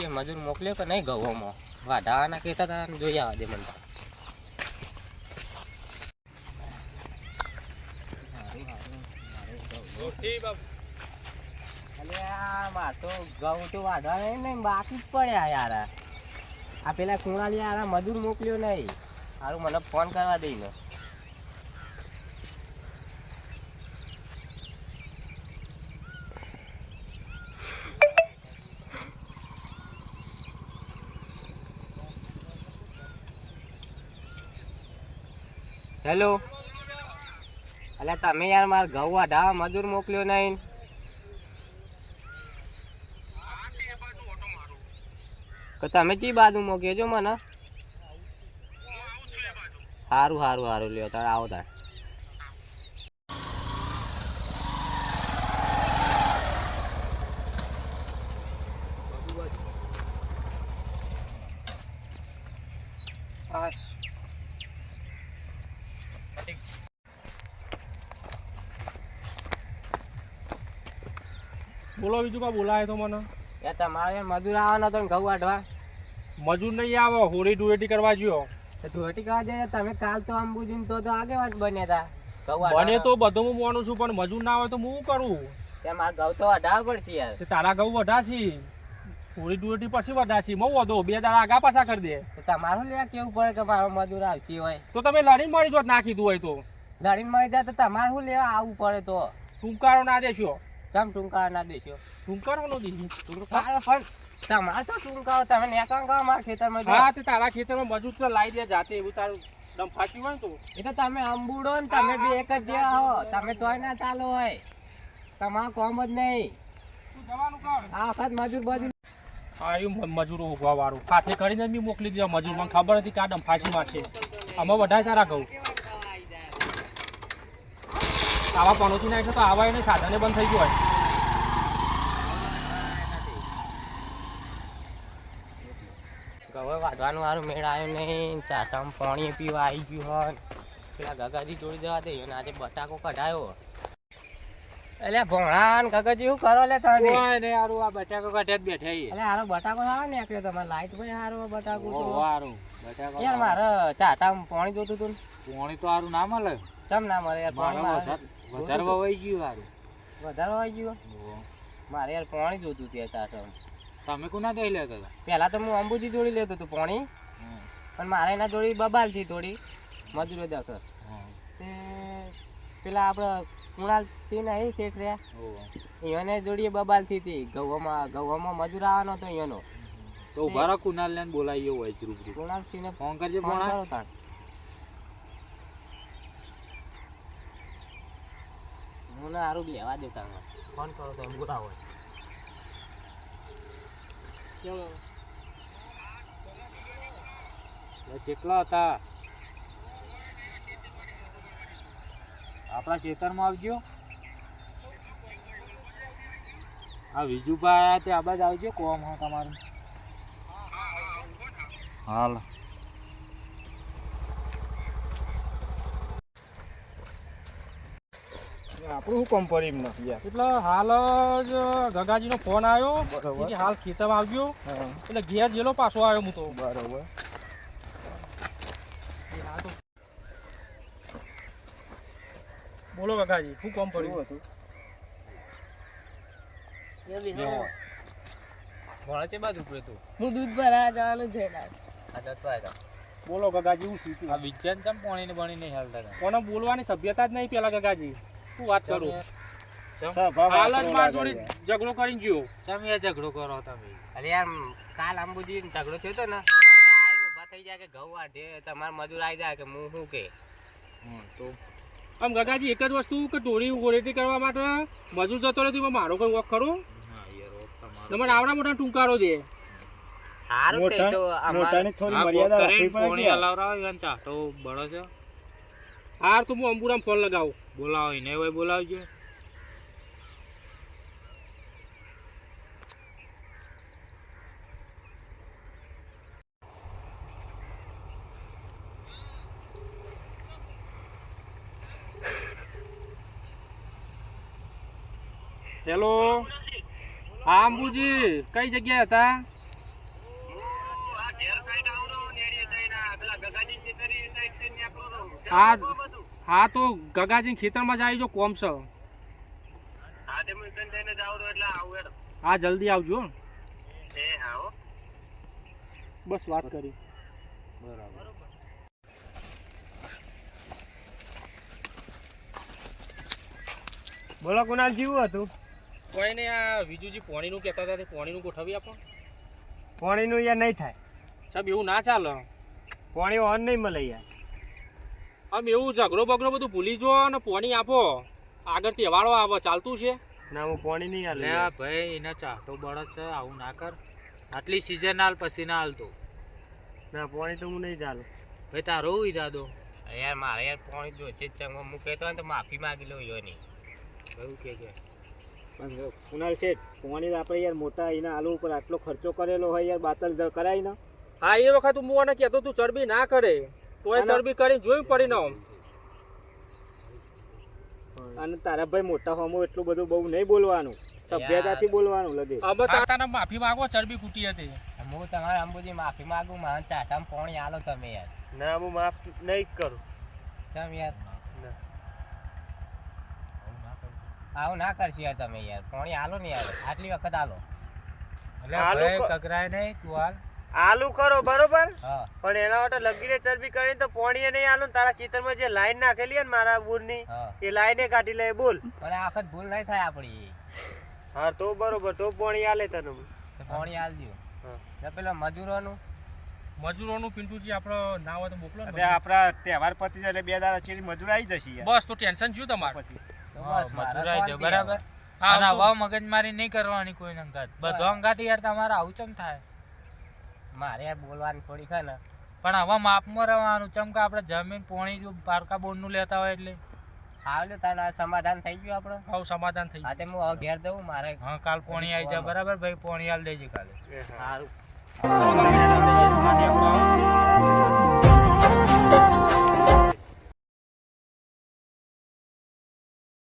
છે મજૂર મોકલ્યો કે નહીં ઘઉંમાં વાઢાવાના કહેતા હતા જોઈ આવવા દે મને. માર તો ઘઉં તો વાઢવા નહીં, બાકી જ પડ્યા યાર. આ પેલા કુણાલી યાર મજૂર મોકલ્યો નહીં. સારું મને ફોન કરવા દઈ હેલો. અલ્યા તમે યાર માર ઘઉં વાઢાવા મજૂર મોકલ્યો નહીં. તો તમે ચી બાજુ મોકલ્યો છો મને? સારું સારું સારું લ્યો, તારે આવો તાર. બોલો બીજું કા બોલાય તો મને? એ તમારે મજૂર આવવાનો તો ઘઉં વાઢવા? મજૂર નહીં આવે હોળી ધૂળેટી કરવા જ્યો. ધૂળેટી ધોટી કરવા જાય તમે કાલ તો અંબુજીન તો તો આગેવાન બન્યા હતા ઘઉં બને તો બધું હું બોનું છું પણ મજૂર ના આવે તો હું કરું? તે મારે ઘઉં તો અઢાવ પડશે યાર. તે તારા ઘઉં વઢાશી. હોળી ધૂળેટી પછી વઢાશી મો વધો. બે દાડા આગા પાછા કરી દે. તો તમારું લે કેવું પડે કે મારો મજૂર આવશે હોય? તો તમે લડીને મળી જો ના કીધું હોય તો. લડીને મળી જાય તો તમારે શું લેવા આવવું પડે તો? ટૂંકારો ના દેશો. ચમ ટૂંકા ના દેશો? ટૂંકારો નો દી ટૂંકા પણ તમારે તો ટૂંકા તમે નેકાં કાં મારા ખેતરમાં હા તે તારા ખેતરમાં મજૂર તો લાવી દે જાતે. એવું તારું દમ ફાટી હોય તો. એ તો તમે અંબુડો ને તમે બી એક જ જેવા હો. તમે તોય ના ચાલો હોય. તમારું કોમ જ નહીં. આ વખત મજૂર બજૂર મ- મજૂરો ઊભા વાળું. કાઠે કરીને બી મોકલી દીધા. મજૂર મને ખબર હતી કે આ ડંફાસીમાં છે. અમે વધારે સારા કહું આવા પણોથી નાખે તો આવા એને સાધને બંધ થઈ ગયું હોય. ગવે વાઢવાનું વાળું મેળ આવ્યો નહીં. ચાટામાં પાણી પીવા આવી ગયું હોય. પેલા ગગાજી જોડી દેવા દે. અને આજે બટાકો કઢાયો. એટલે ભણાન ને શું કરો લે તમે? ઓય ને હારું આ બટાકો કાઢે જ બેઠા છીએ. એટલે હારો બટાકો સારો નીકળ્યો તમારે લાઈટ ભાઈ હારો બટાકો તો. હારું. બટાકો યાર મારે ચાટા પાણી જોતું હતું ને. પોણી તો હારું ના મળે. ચમ ના મળે યાર પાણી મારે વધારે વવાઈ ગયું હારું. વધારે વહી ગયું? મારે યાર પાણી જોતું ત્યાં ચાટા તમે કોના દઈ લેતા હતા? પહેલા તો હું અંબુજી જોડી લેતો હતું પાણી. પણ મારે એના જોડી બબાલથી થોડી. મજૂરો દખર પેલા આપણે કુણાલ સિંહ નહીં શેઠ રહ્યા. એને જોડીએ બબાલથી હતી. ગવામાં ગવામાં મજૂર આવવાનો હતો એનો તો ઊભા રહો કુનાલ ને બોલાવીએ હોય રૂબરૂ કુણાલ સિંહ ને ફોન કરજે ફોન કરો તાણ. હું ના હારું લેવા દેતા ફોન કરો તો એમ બોલાવો ચલો કેટલા હતા? આપણા ખેતરમાં આવજો. આ વિજુભાઈ આયા તે આ બાજુ આવજો કોમ હા તમારું. હાલ. આપણું શું કોમ પડી નથી એટલે હાલ જ ગગાજીનો ફોન આવ્યો. હાલ ખેતરમાં આવ્યો હા. એટલે ઘેર જેલો પાછો આવ્યો હું તો. બરોબર. બોલો કાકાજી શું કોમ પડ્યું? હતું? મોડા છે બાજુ ઉપડે તું હું દૂધ ભરાવા જવાનું છે ના આ જતો બોલો ગગાજી હું શીખ્યું આ વિજ્ઞાન ચમ પાણી ને નહીં હાલતા કોને બોલવાની સભ્યતા જ નહીં પેલા ગગાજી શું વાત કરું. ઝઘડો કરીને ગયો. તમે ઝઘડો કરો તમે? અરે યાર કાલ આંબુજી ઝઘડો થયો તો ને? થઈ જાય કે ઘઉં વાઢે તમારા મજૂર આવી જાય કે હું શું કે? તો આમ ગગાજી એક જ વસ્તુ કે ટોળી ગોળેટી કરવા માટે મજૂર જતો નથી પણ મારો કોઈ વખ ખરો? તમારે. આવડા મોટા ટૂંકારો છે. સારું તે મોટા તો અમાર મોટાની થોડી મર્યાદા રાખવી પડે કે? યાર. હાર તો હું અંબુરામ ફોન લગાવું. બોલાવો એને બોલાવજો. હેલો હા, અંબુજી, કઈ જગ્યાએ હતા? હા તો ગગાજી ખેતરમાં જ આવી જો હા, જલ્દી આવજો બસ વાત કરી. બરાબર બોલો, કુનાલ, જીવું હતું? કોઈ નહીં આ વિજુજી પોણીનું કહેતા હતા તે પોણીનું ગોઠવી આપો પાણીનું યાર નહીં થાય. સાહેબ એવું ના ચાલે. પાણી ઓન નહીં મળે યાર. આમ એવું ઝઘડો બગડો બધું ભૂલી જો અને પોણી આપો. આગળ તહેવારો આવે ચાલતું છે. ના હું પાણી નહીં લે આલું આ ભાઈ એના ચાટો બળદ છે આવું ના કર. આટલી સિઝન હાલ પછી ના હાલતો. ના પાણી તો હું નહીં ચાલું ભાઈ તારો ઈરાદો? યાર મારે યાર પાણી જો છે. ચંગો હું કહેતો હોય ને તો માફી માગી લઉં યો નહીં કયું કે કુનાલ શેઠ કુવાની આપણે યાર મોટા એના આલુ ઉપર આટલો ખર્ચો કરેલો હોય યાર બાતલ કરાય ને. હા એ વખત હું મને કહેતો તું ચરબી ના કરે. તોય ચરબી કરીને જોયું પડી ના અને તારા ભાઈ મોટા હોમો એટલું બધું બહુ નહીં બોલવાનું. સભ્યતાથી બોલવાનું લગે. અમે તાતાને માફી માંગો ચરબી કૂટી હતી. હું તમારે અંબુજી માફી માંગુ મારા ચાટામાં પાણી આલો તમે યાર. ના હું માફ નહીં કરું. તમે યાર. આવું ના કરશો યાર તમે યાર. પાણી આલો ને યાર. આટલી વખત આલો. ભાઈ કકરાય નહીં તું હાલ. આલુ કરો બરોબર? પણ એના માટે લગીને ચરબી કરીને તો પોણીએ નહીં આલુ તારા ચિત્રમાં જે લાઈન નાખેલી હે ને મારા બુરની એ લાઈને કાઢી લે બોલ. પણ આ વખત ભૂલ નહીં થાય આપણી હા તો બરોબર તો પોણી આલે તને. પોણી આલજો હા. પેલા મજૂરોનું? મજૂરોનું પિન્ટુજી આપણો ના હોય તો મોકલો ને આપણા તહેવાર પતી જાય એટલે બે દાડા ચીરી મજૂર આવી જશે બસ તો ટેન્શન જ્યું તમારે. પછી. બરાબર? હવે. હવે મગજમારી નહીં કરવાની કોઈ અંગાત બધો અંગાત યાર તમારે આવું ચમ થાય? મારે યાર બોલવાની થોડી ખા ને. પણ હવે માપમાં રહેવાનું ચમ કે આપણે જમીન પોણી જો પારકા બોર્ડનું લેતા હોય એટલે. આવજો તારે સમાધાન થઈ ગયું આપણે? આવું સમાધાન થઈ ગયું તે હું હવે ઘેર દઉં મારે. હા કાલ પોણી આવી જાય બરાબર? ભાઈ પોણી આલ દેજે કાલે. સારું